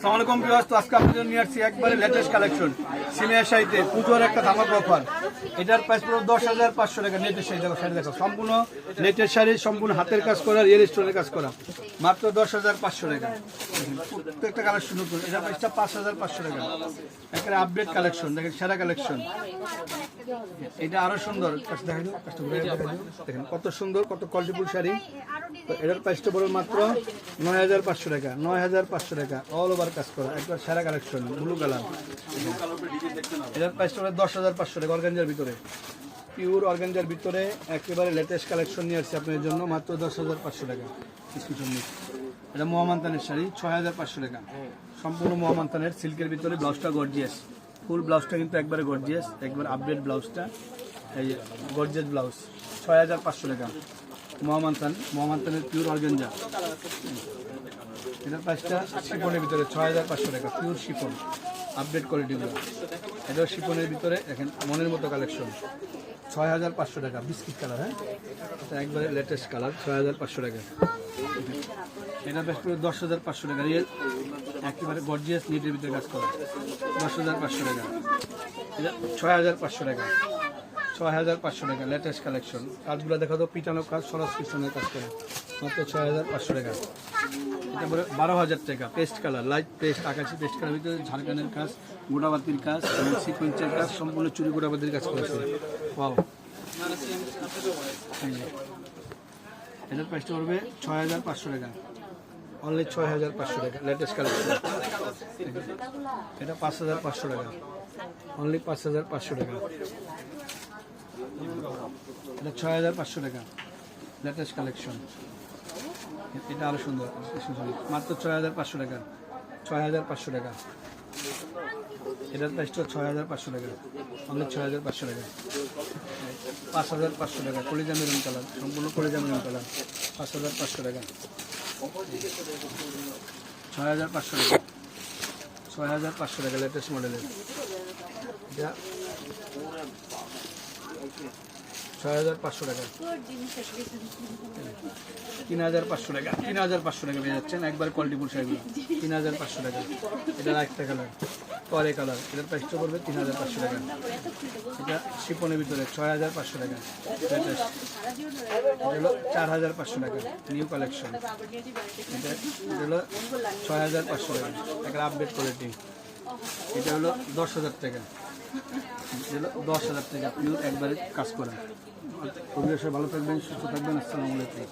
আসসালামু আলাইকুম আজকে আপনাদের নিয়ে আসছি একবারে লেটেস্ট কালেকশন সিনিয়র শাড়িতে পুজোর একটা ধামাক অফার এটার প্রাইস পুরো দশ হাজার পাঁচশো টাকা নেটের শাড়ি দেখো শাড়ি দেখো সম্পূর্ণ নেটের শাড়ি সম্পূর্ণ হাতের কাজ করা রিয়েল স্টোনের কাজ করা। মাত্র দশ হাজার পাঁচশো টাকা। প্রত্যেকটা কালেকশন নতুন এটা প্রাইসটা পাঁচ হাজার পাঁচশো টাকা। একেবারে আপডেট কালেকশন দেখেন সেরা কালেকশন এটা আরও সুন্দর কাজটা দেখা যাও, কাজটা ঘুরে দেখা যাও। দেখেন কত সুন্দর কত কোয়ালিটিফুল শাড়ি। এটার প্রাইসটা বড় মাত্র নয় হাজার পাঁচশো টাকা নয় হাজার পাঁচশো টাকা অল ওভার কাজ করা একবার সেরা কালেকশন ব্লু কালার এটার প্রাইসটা হলো দশ হাজার পাঁচশো টাকা অর্গানজার ভিতরে। পিওর অর্গানজার ভিতরে একেবারে লেটেস্ট কালেকশন নিয়ে আসছি আপনার জন্য, মাত্র দশ হাজার পাঁচশো টাকা। ডিসক্রিপশন এটা মোহামান্তানের শাড়ি, ছয় হাজার পাঁচশো টাকা। সম্পূর্ণ মোহামান্তানের সিল্কের ভিতরে ব্লাউজটা গর্জিয়াস ফুল ব্লাউজটা কিন্তু একবারে গর্জিয়াস একবার আপডেট ব্লাউজটা এই গর্জিয়াস ব্লাউজ ছয় হাজার পাঁচশো টাকা। মোহামান্তান, মোহামান্তানের পিওর অর্গেঞ্জা এটার প্রাইসটা শিপনের ভিতরে ছয় হাজার পাঁচশো টাকা পিওর শিপন। আপডেট কোয়ালিটিগুলো এটাও শিপনের ভিতরে, দেখেন, মনের মতো কালেকশন ছয় হাজার পাঁচশো টাকা বিস্কিট কালার হ্যাঁ? এটা একবারে লেটেস্ট কালার ছয় হাজার পাঁচশো টাকা। এটা বেশ করে দশ হাজার পাঁচশো টাকা। রিয়েল একেবারে গর্জিয়াস নিটের ভিতরে কাজ করা। দশ হাজার পাঁচশো টাকা। এটা ছয় হাজার পাঁচশো টাকা। ছয় হাজার পাঁচশো টাকা লেটেস্ট কালেকশন কাজগুলো দেখা তো পিটানো কাজ সরস কৃষ্ণের কাজ করে। মাত্র ছয় হাজার পাঁচশো টাকা। এটা বারো হাজার টাকা, পেস্ট কালার, লাইট পেস্ট, আকাশি পেস্ট কালার ভিতরে ঝাড়খানের কাজ, গোড়াবাতির কাজ, এবং সিকোয়েন্সের কাজ, সম্পূর্ণ চুরি গোড়াবাতির কাজ করেছে। পাও এটার প্রাইসটা পড়বে ছয় হাজার পাঁচশো টাকা। অনলি ছয় হাজার পাঁচশো টাকা লেটেস্ট কালেকশন এটা পাঁচ হাজার পাঁচশো টাকা। অনলি পাঁচ হাজার পাঁচশো টাকা। এটা ছয় হাজার পাঁচশো টাকা লেটেস্ট কালেকশন এটা আরও সুন্দর মাত্র ছয় হাজার পাঁচশো টাকা। ছয় হাজার পাঁচশো টাকা। এটার প্রাইসটা ছয় হাজার পাঁচশো টাকা। অনলি ছয় হাজার পাঁচশো টাকা। পাঁচ হাজার পাঁচশো টাকা। কলিজা মেরুন কালার। সম্পূর্ণ কলিজা মেরুন কালার। পাঁচ হাজার পাঁচশো টাকা। ছয় হাজার পাঁচশো টাকা। ছয় হাজার পাঁচশো টাকা লেটেস্ট মডেলের এটা ছয় হাজার পাঁচশো টাকা। তিন হাজার পাঁচশো টাকা তিন হাজার পাঁচশো টাকা পেয়ে যাচ্ছেন। একবার কোয়ালিটিফুল শাড়িগুলো তিন হাজার পাঁচশো টাকা। এটা একটা কালার পরে কালার এটার প্রাইসটা পড়বে তিন হাজার পাঁচশো টাকা। এটা শিপনের ছয় হাজার পাঁচশো টাকা। হলো চার হাজার পাঁচশো টাকা নিউ কালেকশন এটা হলো ছয় হাজার পাঁচশো টাকা। একটা আপডেট কোয়ালিটি এটা হলো দশ হাজার টাকা। দশ হাজার টাকা। আপনিও একবারে কাজ করেন। পরিবেশে ভালো থাকবেন সুস্থ থাকবেন। আসসালামু আলাইকুম।